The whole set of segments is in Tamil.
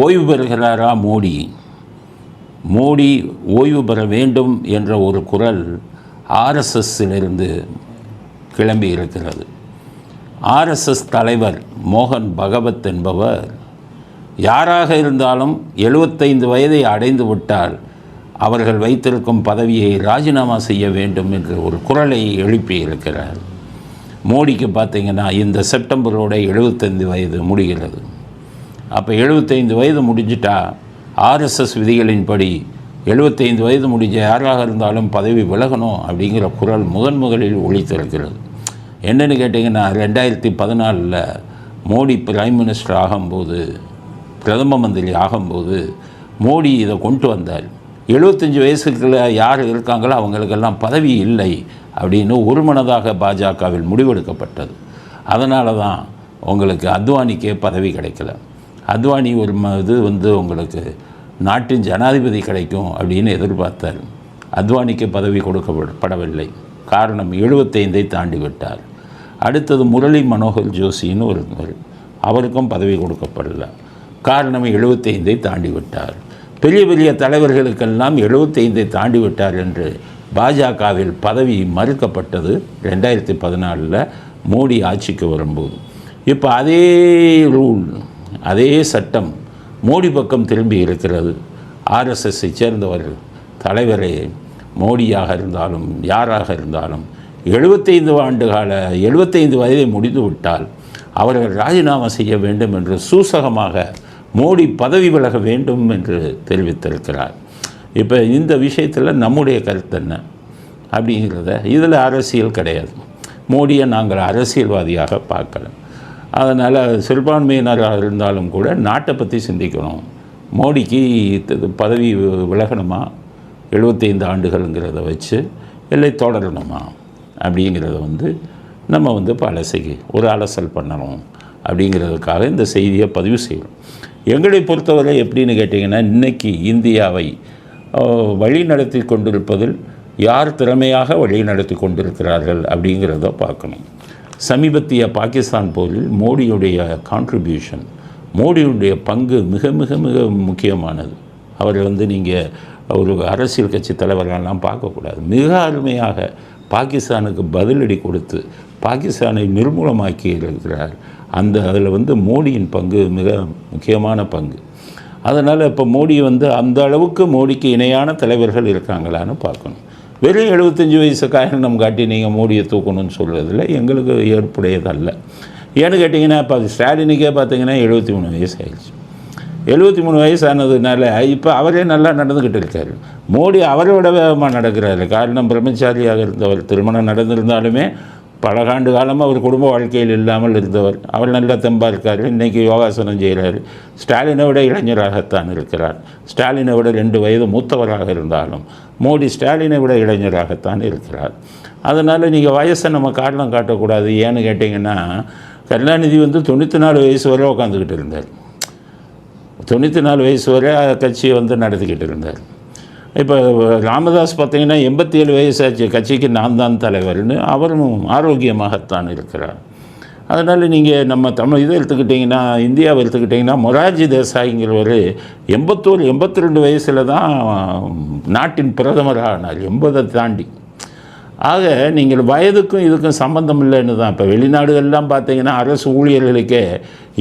ஓய்வு பெறுகிறாரா மோடி? மோடி ஓய்வு பெற வேண்டும் என்ற ஒரு குரல் ஆர்எஸ்எஸ்ஸிலிருந்து கிளம்பி இருக்கிறது. ஆர்எஸ்எஸ் தலைவர் மோகன் பகவத் என்பவர் யாராக இருந்தாலும் எழுபத்தைந்து வயதை அடைந்து விட்டால் அவர்கள் வைத்திருக்கும் பதவியை ராஜினாமா செய்ய வேண்டும் என்று ஒரு குரலை எழுப்பியிருக்கிறார் மோடிக்கு பார்த்தீங்கன்னா இந்த செப்டம்பரோட எழுபத்தைந்து வயது முடிகிறது. அப்போ எழுபத்தைந்து வயது முடிஞ்சிட்டா ஆர்எஸ்எஸ் விதிகளின்படி எழுபத்தைந்து வயது முடிஞ்ச யாராக இருந்தாலும் பதவி விலகணும் அப்படிங்கிற குரல் முதன் முதலில் ஒழித்திருக்கிறது என்னென்னு கேட்டிங்கன்னா ரெண்டாயிரத்தி பதினாலில் மோடி பிரைம் மினிஸ்டர் ஆகும்போது பிரதம மந்திரி ஆகும்போது மோடி இதை கொண்டு வந்தார். எழுபத்தஞ்சி வயசுக்குள்ள யார் இருக்காங்களோ அவங்களுக்கெல்லாம் பதவி இல்லை அப்படின்னு ஒருமனதாக பாஜகவில் முடிவெடுக்கப்பட்டது. அதனால தான் உங்களுக்கு அத்வானிக்கே பதவி கிடைக்கல. அத்வானி ஒரு ம இது வந்து உங்களுக்கு நாட்டின் ஜனாதிபதி கிடைக்கும் அப்படின்னு எதிர்பார்த்தார். அத்வானிக்கு பதவி கொடுக்கப்படவில்லை காரணம் எழுபத்தைந்தை தாண்டி விட்டார் அடுத்தது முரளி மனோகர் ஜோஷின்னு ஒருவர். அவருக்கும் பதவி கொடுக்கப்படல. காரணம் எழுபத்தைந்தை தாண்டி விட்டார் பெரிய பெரிய தலைவர்களுக்கெல்லாம் எழுபத்தைந்தை தாண்டி விட்டார் என்று பாஜகவில் பதவி மறுக்கப்பட்டது ரெண்டாயிரத்தி பதினாலில் மோடி ஆட்சிக்கு வரும்போது. இப்போ அதே ரூல் அதே சட்டம் மோடி பக்கம் திரும்பி இருக்கிறது. ஆர்எஸ்எஸ்ஸை சேர்ந்தவர்கள் தலைவரே மோடியாக இருந்தாலும் யாராக இருந்தாலும் எழுபத்தைந்து ஆண்டு கால எழுபத்தைந்து வயதை முடிந்துவிட்டால் அவர்கள் ராஜினாமா செய்ய வேண்டும் என்று சூசகமாக மோடி பதவி விலக வேண்டும் என்று தெரிவித்திருக்கிறார். இப்போ இந்த விஷயத்தில் நம்முடைய கருத்து என்ன? அப்படிங்கிறத இதில் அரசியல் கிடையாது. மோடியை நாங்கள் அரசியல்வாதியாக பார்க்கல. அதனால் சிறுபான்மையினராக இருந்தாலும் கூட நாட்டை பற்றி சிந்திக்கணும். மோடிக்கு பதவி விலகணுமா? எழுபத்தைந்து ஆண்டுகள்ங்கிறத வச்சு இல்லை தொடரணுமா? அப்படிங்கிறத வந்து நம்ம வந்து இப்போ அலசிக்கு ஒரு அலசல் பண்ணணும் அப்படிங்கிறதுக்காக இந்த செய்தியை பதிவு செய்யணும். எங்களை பொறுத்தவரை எப்படின்னு கேட்டிங்கன்னா இன்றைக்கி இந்தியாவை வழி நடத்தி கொண்டிருப்பதில் யார் திறமையாக வழி நடத்தி கொண்டிருக்கிறார்கள் அப்படிங்கிறத பார்க்கணும். சமீபத்திய பாகிஸ்தான் போரில் மோடியுடைய கான்ட்ரிபியூஷன் மோடியுடைய பங்கு மிக மிக மிக முக்கியமானது. அவர் வந்து நீங்கள் ஒரு அரசியல் கட்சி தலைவர்களெல்லாம் பார்க்கக்கூடாது. மிக அருமையாக பாகிஸ்தானுக்கு பதிலடி கொடுத்து பாகிஸ்தானை நிர்மூலமாக்கி இருக்கிறார் அந்த அதில் வந்து மோடியின் பங்கு மிக முக்கியமான பங்கு. அதனால் இப்போ மோடி வந்து அந்த அளவுக்கு மோடிக்கு இணையான தலைவர்கள் இருக்காங்களான்னு பார்க்கணும். வெறும் எழுபத்தஞ்சி வயசு காரணம் காட்டி நீங்கள் மோடியை தூக்கணும்னு சொல்கிறதில்ல எங்களுக்கு ஏற்புடையதல்ல. ஏன்னு கேட்டிங்கன்னா இப்போ ஸ்டாலினுக்கே பார்த்தீங்கன்னா எழுபத்தி மூணு வயசு ஆயிடுச்சு. எழுபத்தி மூணு வயசானதுனால இப்போ அவரே நல்லா நடந்துக்கிட்டு இருக்கார். மோடி அவரை விட வேகமாக நடக்கிறாரு. காரணம் பிரம்மச்சாரியாக இருந்தவர். திருமணம் நடந்திருந்தாலுமே பல ஆண்டு காலமாக அவர் குடும்ப வாழ்க்கையில் இல்லாமல் இருந்தவர். அவர் நல்ல தெம்பாக இருக்கார். இன்றைக்கி யோகாசனம் செய்கிறார். ஸ்டாலினை விட இளைஞராகத்தான் இருக்கிறார். ஸ்டாலினை விட ரெண்டு வயது மூத்தவராக இருந்தாலும் மோடி ஸ்டாலினை விட இளைஞராகத்தான் இருக்கிறார். அதனால் நீங்கள் வயசை நம்ம காரணம் காட்டக்கூடாது. ஏன்னு கேட்டிங்கன்னா கருணாநிதி வந்து தொண்ணூற்றி நாலு வயசு வரை உட்காந்துக்கிட்டு இருந்தார். தொண்ணூற்றி நாலு வயசு வரை கட்சியை வந்து நடத்திக்கிட்டு இருந்தார். இப்போ ராமதாஸ் பார்த்தீங்கன்னா எண்பத்தி ஏழு வயசாச்சு. கட்சிக்கு நான் தான் தலைவர்னு அவரும் ஆரோக்கியமாகத்தான் இருக்கிறார். அதனால் நீங்கள் நம்ம தமிழ் இதை எடுத்துக்கிட்டிங்கன்னா இந்தியாவை எடுத்துக்கிட்டிங்கன்னா மொரார்ஜி தேசாய்ங்கிறவர் எண்பத்தோரு எண்பத்தி ரெண்டு வயசில் தான் நாட்டின் பிரதமராக ஆனார் எண்பதை தாண்டி. ஆக நீங்கள் வயதுக்கும் இதுக்கும் சம்மந்தம் இல்லைன்னு தான். இப்போ வெளிநாடுகள்லாம் பார்த்தீங்கன்னா அரசு ஊழியர்களுக்கே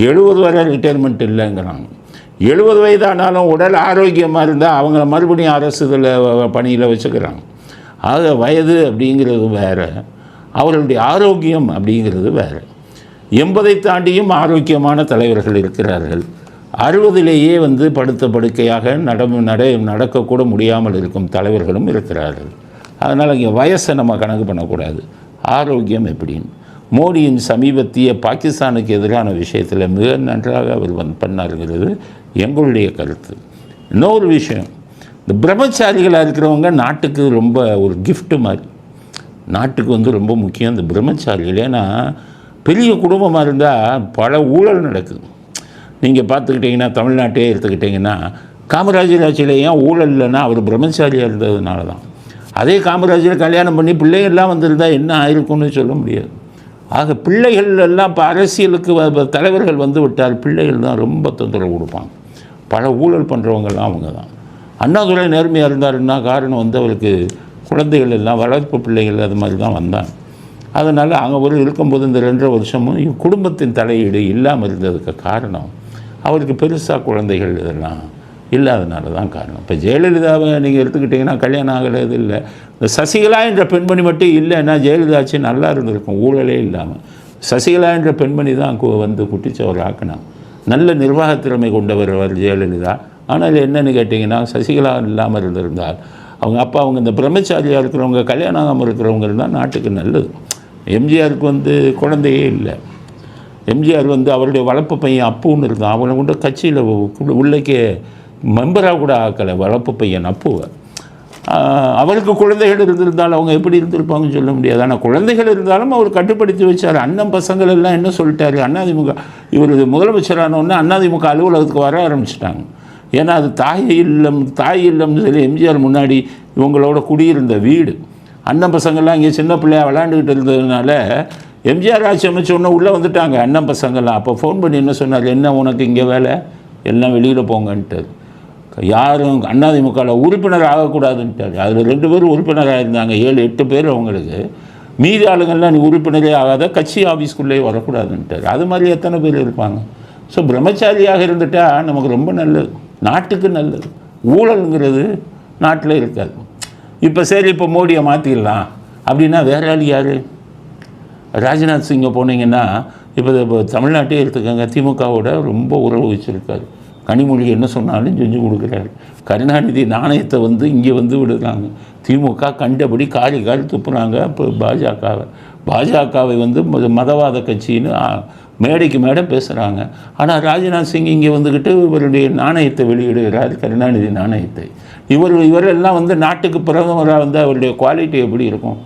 எழுபது வரை ரிட்டையர்மெண்ட் இல்லைங்கிறாங்க. எழுபது வயதானாலும் உடல் ஆரோக்கியமாக இருந்தால் அவங்கள மறுபடியும் அரசு இதில் பணியில் வச்சுக்கிறாங்க. ஆக வயது அப்படிங்கிறது வேறு அவர்களுடைய ஆரோக்கியம் அப்படிங்கிறது வேறு. எண்பதை தாண்டியும் ஆரோக்கியமான தலைவர்கள் இருக்கிறார்கள். அறுபதிலேயே வந்து படுத்த படுக்கையாக நட நட நடக்கக்கூட முடியாமல் இருக்கும் தலைவர்களும் இருக்கிறார்கள். அதனால் இங்கே வயசை நம்ம கணக்கு பண்ணக்கூடாது. ஆரோக்கியம் எப்படின்னு. மோடியின் சமீபத்திய பாகிஸ்தானுக்கு எதிரான விஷயத்தில் மிக நன்றாக அவர் வந் பண்ணாருங்கிறது எங்களுடைய கருத்து. இன்னொரு விஷயம் இந்த பிரம்மச்சாரிகளாக இருக்கிறவங்க நாட்டுக்கு ரொம்ப ஒரு கிஃப்ட்டு மாதிரி. நாட்டுக்கு வந்து ரொம்ப முக்கியம் இந்த பிரம்மச்சாரிகள். ஏன்னா பெரிய குடும்பமாக இருந்தால் பல ஊழல் நடக்குது. நீங்கள் பார்த்துக்கிட்டிங்கன்னா தமிழ்நாட்டையே எடுத்துக்கிட்டிங்கன்னா காமராஜர் ஆட்சியில் ஏன் ஊழல் இல்லைன்னா அவர் பிரம்மச்சாரியாக இருந்ததுனால தான் அதே காமராஜர் கல்யாணம் பண்ணி பிள்ளைகள்லாம் வந்திருந்தால் என்ன ஆயிருக்கும்னு சொல்ல முடியாது. ஆக பிள்ளைகள் எல்லாம் இப்போ அரசியலுக்கு வ- தலைவர்கள் வந்து விட்டால் பிள்ளைகள் தான் ரொம்ப தொந்தரவு கொடுப்பாங்க. பல ஊழல் பண்ணுறவங்கெல்லாம் அவங்க தான் அண்ணாதுரை நேர்மையாக இருந்தாருன்னா காரணம் வந்து அவருக்கு குழந்தைகள் எல்லாம் வளர்ப்பு பிள்ளைகள் அது மாதிரி தான் வந்தாங்க. அதனால் அங்கே ஒரு இருக்கும்போது இந்த ரெண்டரை வருஷமும் குடும்பத்தின் தலையீடு இல்லாமல் இருந்ததுக்கு காரணம் அவருக்கு பெருசாக குழந்தைகள் இதெல்லாம் இல்லாதனால தான் காரணம். இப்போ ஜெயலலிதாவை நீங்கள் எடுத்துக்கிட்டிங்கன்னா கல்யாணம் ஆகலை இல்லை. இந்த சசிகலா என்ற பெண்மணி மட்டும் இல்லைன்னா ஜெயலலிதாச்சு நல்லா இருந்திருக்கும் ஊழலே இல்லாமல் சசிகலா என்ற பெண்மணி தான் கு- வந்து குட்டிச்சவர் ஆக்கினாங்க நல்ல நிர்வாக திறமை கொண்டவர் அவர் ஜெயலலிதா. ஆனால் என்னென்னு கேட்டிங்கன்னா சசிகலா இல்லாமல் இருந்திருந்தால் அவங்க அப்பா அவங்க இந்த பிரம்மச்சாரியாக இருக்கிறவங்க கல்யாணம் ஆகாமல் இருக்கிறவங்க இருந்தால் நாட்டுக்கு நல்லது. எம்ஜிஆருக்கு வந்து குழந்தையே இல்லை. எம்ஜிஆர் வந்து அவருடைய வளர்ப்பு பையன் அப்புன்னு இருந்தான். அவனை கொண்டு கட்சியில் உள்ளக்கே மெம்பராக கூட ஆக்கலை. வளர்ப்பு பையன் அப்புவை. அவருக்கு குழந்தைகள் இருந்திருந்தால் அவங்க எப்படி இருந்திருப்பாங்கன்னு சொல்ல முடியாது. ஆனால் குழந்தைகள் இருந்தாலும் அவர் கட்டுப்படுத்தி வச்சார். அண்ணன் பசங்கள் எல்லாம் என்ன சொல்லிட்டாரு? அண்ணாதிமுக இவர் முதலமைச்சரானோடனே அண்ணாதிமுக அலுவலகத்துக்கு வர ஆரம்பிச்சிட்டாங்க. ஏன்னா அது தாய் இல்லம் தாய் இல்லம்னு சொல்லி எம்ஜிஆர் முன்னாடி இவங்களோட குடியிருந்த வீடு. அண்ணன் பசங்கள்லாம் இங்கே சின்ன பிள்ளையா விளாண்டுக்கிட்டு இருந்ததுனால எம்ஜிஆர் ஆட்சி அமைச்ச உள்ளே வந்துட்டாங்க அண்ணன் பசங்கள்லாம். அப்போ ஃபோன் பண்ணி என்ன சொன்னார்? என்ன உனக்கு இங்கே வேலை? எல்லாம் வெளியில் போங்கன்ட்டு யாரும் அதிமுகவில் உறுப்பினர் ஆகக்கூடாதுன்ட்டார் அதில் ரெண்டு பேரும் உறுப்பினராக இருந்தாங்க. ஏழு எட்டு பேர் அவங்களுக்கு. மீதி ஆளுங்கள்லாம் நீ உறுப்பினரே ஆகாத கட்சி ஆஃபீஸ்க்குள்ளே வரக்கூடாதுன்ட்டார். அது மாதிரி எத்தனை பேர் இருப்பாங்க? ஸோ பிரம்மச்சாரியாக இருந்துட்டால் நமக்கு ரொம்ப நல்லது. நாட்டுக்கு நல்லது. ஊழலுங்கிறது நாட்டில் இருக்காது. இப்போ சரி இப்போ மோடியை மாற்றிடலாம் அப்படின்னா வேற ஆள் யார்? ராஜ்நாத் சிங்கை போனீங்கன்னா இப்போ இப்போ தமிழ்நாட்டே எடுத்துக்கோங்க. திமுகவோட ரொம்ப உறவு வச்சுருக்காரு. கனிமொழி என்ன சொன்னாலும் செஞ்சு கொடுக்குறாரு. கருணாநிதி நாணயத்தை வந்து இங்கே வந்து விடுறாங்க. திமுக கண்டபடி காலி காலி துப்புறாங்க இப்போ பாஜகவை. பாஜகவை வந்து மத- மதவாத கட்சின்னு மேடைக்கு மேடை பேசுகிறாங்க ஆனால் ராஜ்நாத் சிங் இங்கே வந்துக்கிட்டு இவருடைய நாணயத்தை வெளியிடுகிறார் கருணாநிதி நாணயத்தை. இவர் இவரெல்லாம் வந்து நாட்டுக்கு பிரதமராக வந்து அவருடைய குவாலிட்டி எப்படி இருக்கும்?